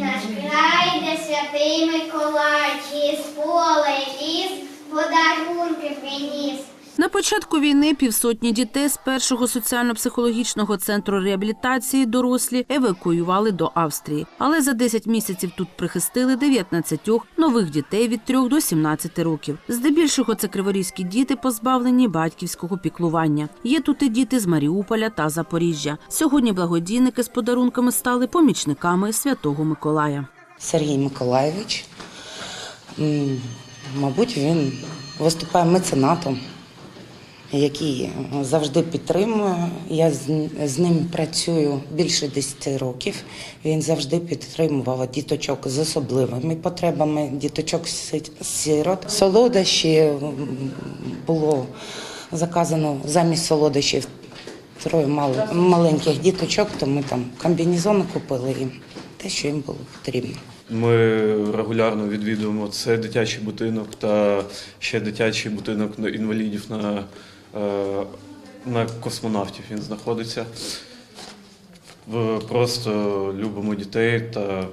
наш край, де святий Миколай, через поле ліс подарунки приніс. На початку війни півсотні дітей з першого соціально-психологічного центру реабілітації дорослі евакуювали до Австрії. Але за 10 місяців тут прихистили 19 нових дітей від 3 до 17 років. Здебільшого це криворізькі діти, позбавлені батьківського піклування. Є тут і діти з Маріуполя та Запоріжжя. Сьогодні благодійники з подарунками стали помічниками Святого Миколая. Сергій Миколаєвич. Мабуть, він виступає меценатом, який завжди підтримує. Я з, ним працюю більше 10 років. Він завжди підтримував діточок з особливими потребами, діточок си- сирот. Солодощі було заказано замість солодощів троє мал- маленьких діточок, то ми там комбінезони купили їм, те, що їм було потрібно. Ми регулярно відвідуємо цей дитячий будинок та ще дитячий будинок інвалідів на, е, на космонавтів. Він знаходиться. Просто любимо дітей та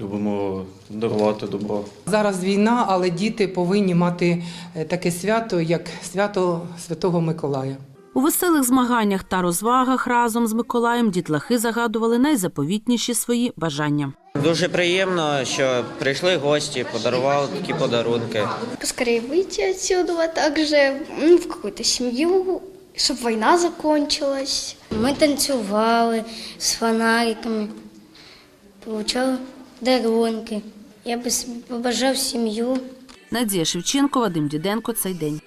любимо дарувати добро. Зараз війна, але діти повинні мати е, таке свято, як свято Святого Миколая. У веселих змаганнях та розвагах разом з Миколаєм дітлахи загадували найзаповітніші свої бажання. Дуже приємно, що прийшли гості, подарували такі подарунки. поскорее выйти отсюда, а также ну, в какую-то семью, чтобы война закончилась. Ми танцювали з фонариками, получали дарунки. Я би побажав сім'ю. Надія Шевченко, Вадим Діденко. Цей день.